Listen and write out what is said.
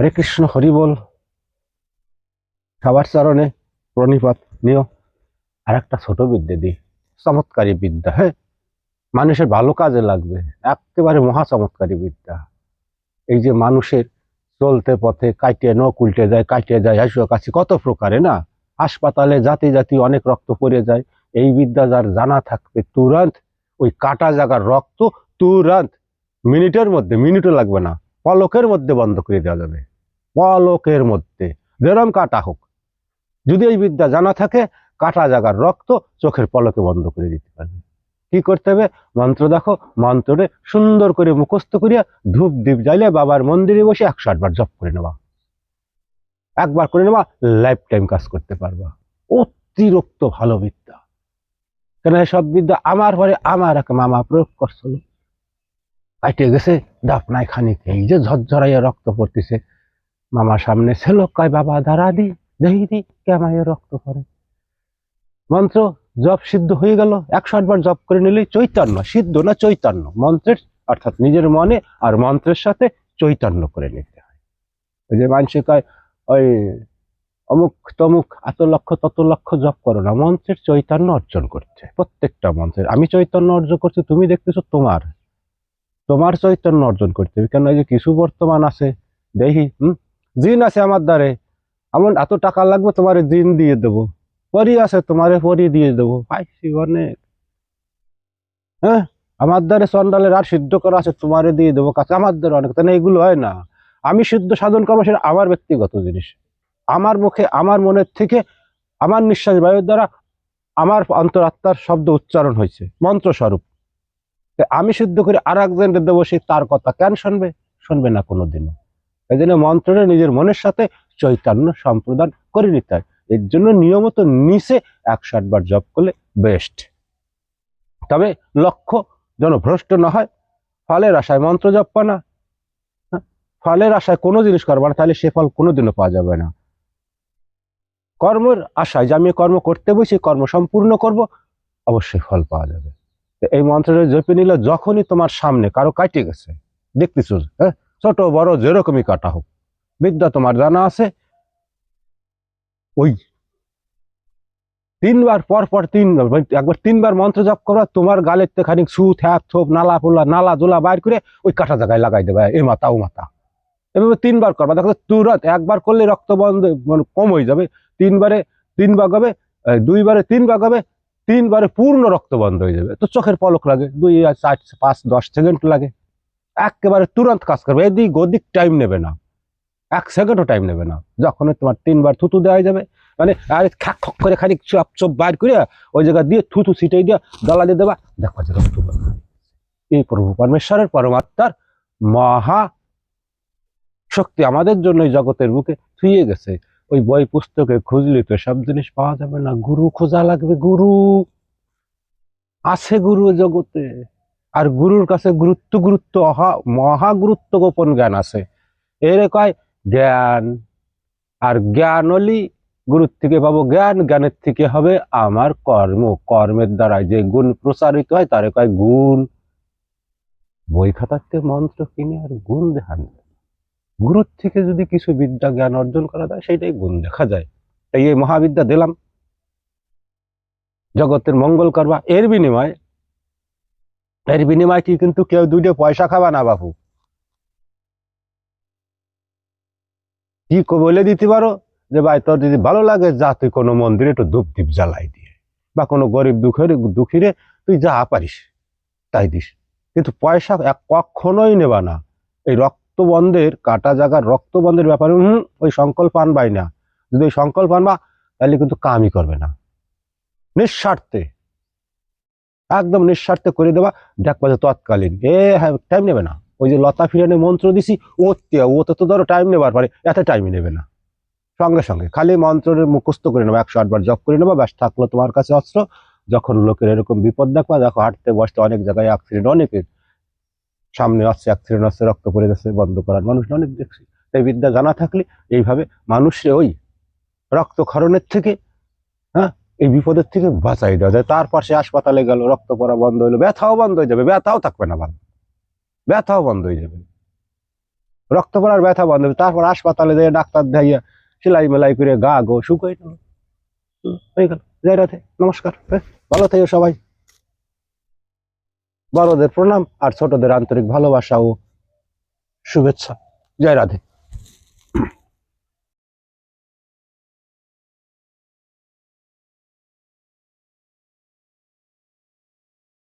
হরে কৃষ্ণ, হরি বল। সবার চরণে প্রণিপাত নিও। আর একটা ছোট বিদ্যা দি চমৎকারী বিদ্যা হ্যাঁ? মানুষের ভালো কাজে লাগবে, একেবারে মহা চমৎকারী বিদ্যা। এই যে মানুষের চলতে পথে কাটিয়ে নখ উল্টে যায় কাটিয়ে যায়, হাসুয়া কাছে কত প্রকারে না? হাসপাতালে জাতি জাতি অনেক রক্ত পড়ে যায়, এই বিদ্যা যার জানা থাকবে তুরন্ত, ওই কাটা জায়গার রক্ত তুরন্ত। মিনিটের মধ্যে, মিনিটও লাগবে না, পলকের মধ্যে বন্ধ করে দেওয়া যাবে। পলকের মধ্যে। যেরম কাটা হোক। যদি এই বিদ্যা জানা থাকে, কাটা জায়গার রক্ত চোখের পলকে বন্ধ করে দিতে পারবে। কি করতে হবে? মন্ত্র দেখো মন্ত্রে সুন্দর করে মুখস্থ করিয়া ধূপ দীপ জ্বালিয়ে বাবার মন্দিরে বসে একশো আটবার জপ করে নেওয়া। একবার করে নেওয়া লাইফ টাইম কাজ করতে পারবা। অতিরিক্ত ভালো বিদ্যা। কেন সব বিদ্যা আমার পরে আমার এক মামা প্রয়োগ করছিল। কাটে গেছে ডাপ খানিক, এই যে ঝরঝরাইয়া রক্ত পড়তেছে মামার সামনে ছিল, কয়, বাবা, দাঁড়া দি দেখি দি কেমাইয়ে রক্ত করে মন্ত্র জপ সিদ্ধ হয়ে গেল, একশো আটবার জপ করে নিলেই চৈতন্য, সিদ্ধ না চৈতন্য? মন্ত্রের, অর্থাৎ নিজের মনে আর মন্ত্রের সাথে চৈতন্য করে নিতে হয়। ওই যে মানুষে কয়, ওই অমুক তমুক এত লক্ষ তত লক্ষ জপ করো না, মন্ত্রের চৈতন্য অর্জন করছে প্রত্যেকটা মন্ত্রের। আমি চৈতন্য অর্জন করছি, তুমি দেখতেছো তোমার তোমার চৈতন্য অর্জন করতে হবে। কেন, এই যে কিছু বর্তমান আছে দেখি হুম? জিন আছে আমার দ্বারে। আমার এত টাকা লাগবে, তোমার জিন দিয়ে দেবো। পরি আছে, তোমারে পরি দিয়ে দেবো। পাইছি অনেক। হ্যাঁ? আমার দ্বারে চন্ডালের আর সিদ্ধ করা আছে, তোমারে দিয়ে দেবো। কাছে আমার দ্বারা অনেক। তাহলে এগুলো হয় না। আমি সিদ্ধ সাধন করব, সেটা আমার ব্যক্তিগত জিনিস। আমার মুখে, আমার মনের থেকে, আমার নিঃশ্বাস বায়ুর দ্বারা আমার অন্তরাত্মার শব্দ উচ্চারণ হয়েছে, মন্ত্রস্বরূপ। আমি সিদ্ধ করে আর একজনকে দেবো, সে তার কথা। কেন শুনবে? শুনবে না কোনোদিনও। এই জন্য মন্ত্রটা নিজের মনের সাথে চৈতন্য সম্প্রদান করে নিতে হয়। এর জন্য নিয়মিত নিচে একশো আটবার জপ করলে বেস্ট তবে লক্ষ্য যেন ভ্রষ্ট না হয়। ফলের আশায় মন্ত্র জপবা না। হ্যাঁ? ফলের আশায় কোনো জিনিস করবা না, তাহলে সে ফল কোনোদিনও পাওয়া যাবে না। কর্মের আশায় যে আমি কর্ম করতে বসি, কর্ম সম্পূর্ণ করব, অবশ্যই ফল পাওয়া যাবে। এই মন্ত্রটা জপে নিলে যখনই তোমার সামনে কারও কাটে গেছে, দেখতেছো হ্যাঁ? ছোট বড় যেরকমই কাটা হোক বিদ্যা তোমার জানা আছে? ওই। তিনবার পর পর তিন, একবার তিনবার মন্ত্র জপ করা, তোমার গালের থেকে খানিক সু থ্যাপ থোপ, নালা পোলা নালা জোলা বাইর করে ওই কাটা জায়গায় লাগাই দেবে, এ মাথা, ও মাথা। এভাবে তিনবার করবা। দেখো তুরত একবার করলে রক্ত বন্ধ মানে কম হয়ে যাবে। তিনবারে তিন ভাগ হবে দুইবারে তিন ভাগ হবে, তিনবারে পূর্ণ রক্ত বন্ধ হয়ে যাবে। তো চোখের পলক লাগে, দুই, চার, পাঁচ, দশ সেকেন্ড লাগে। একেবারে তুরন্ত কাজ করবে। এদিক ওদিক টাইম নেবে না। এক সেকেন্ডও টাইম নেবে না। যখন তোমার তিনবার থুতু দেওয়া যাবে মানে আর খাক খক করে খানিক চপ চপ বাইর করে ওই জায়গা দিয়ে থুতু ছিটাই দিয়ে দলা দিয়ে দেবা। দেখো যে রক্ত বন্ধ গেছে। এই প্রভু পরমেশ্বরের পরমাত্মার মহা শক্তি আমাদের জন্য এই জগতের বুকে থুয়ে গেছে। ওই বই পুস্তকে খুঁজলে তো সব জিনিস পাওয়া যাবে না। গুরু খোঁজা লাগবে, গুরু। আছে গুরু জগতে। আর গুরুর কাছে গুরুত্ব গুরুত্ব, অহা, মহা গুরুত্ব গোপন জ্ঞান আছে। এর কয়, জ্ঞান, আর জ্ঞান হলি গুরুর থেকে পাবো জ্ঞান, জ্ঞানের থেকে হবে আমার কর্ম। কর্মের দ্বারা যে গুণ প্রসারিত হয়, তারে কয় গুণ। বই খাতাতে মন্ত্র কিনে আর গুণ দেখান গুরুর থেকে যদি কিছু বিদ্যা জ্ঞান অর্জন করা যায় সেটাই গুণ দেখা যায়। তাই এই মহাবিদ্যা দিলাম। জগতের মঙ্গল করবা। এর বিনিময় এর বিনিময় কি কিন্তু কেউ দুইটা পয়সা খাবা না, বাপু? কি বলে দিতে পারো? যে ভাই, তোর যদি ভালো লাগে, যা, তুই কোনো মন্দিরে একটু ধূপ দীপ জ্বালাই দিয়ে। বা কোনো গরিব দুঃখের দুঃখীরে তুই যা পারিস, তাই দিস। কিন্তু পয়সা এক- কখনোই নেবা না। এই রক্তবন্ধের কাটা জায়গার রক্তবন্ধের ব্যাপারে, হুম, ওই সংকল্প আনবাই না। যদি ওই সংকল্প আনবা, তাহলে কিন্তু কামই করবে না। নিঃস্বার্থে। একদম নিঃস্বার্থে করে দেওয়া দেখবা যে তৎকালীন। এ হ্যাঁ টাইম নেবে না। ওই যে লতা ফিরানে মন্ত্র দিছি, ও তে- ও তো ধরো টাইম নেবার পারে, এত টাইম নেবে না। সঙ্গে সঙ্গে। খালি মন্ত্রের মুখস্থ করে নেবা, একশো আটবার জপ করে নেবা, ব্যাস, থাকল তোমার কাছে অস্ত্র। যখন লোকের এরকম বিপদ দেখবা, দেখো, হাঁটতে, বসতে অনেক জায়গায় অ্যাক্সিডেন্ট অনেকের। সামনে আসছে অ্যাক্সিডেন্ট আসছে, রক্ত পড়ে যাচ্ছে বন্ধ করার। মানুষ অনেক দেখছি। এই বিদ্যা জানা থাকলে, এইভাবে মানুষে ওই রক্তক্ষরণের থেকে এই বিপদের থেকে বাঁচাই দেওয়া যায়। তার পাশে হাসপাতালে গেল রক্ত পড়া বন্ধ হইল ব্যথাও বন্ধ হয়ে যাবে ব্যথাও থাকবে না ভালো। ব্যথাও বন্ধ হয়ে যাবে। রক্ত পড়ার ব্যথা বন্ধ হবে তারপর হাসপাতালে যেয়ে ডাক্তার দেখাইয়া সেলাই মেলাই করে গা গো শুকাই হয়ে গেল। জয় রাধে নমস্কার হ্যাঁ, ভালো থেকো সবাই। বড়দের প্রণাম আর ছোটদের আন্তরিক ভালোবাসা ও শুভেচ্ছা। জয় রাধে।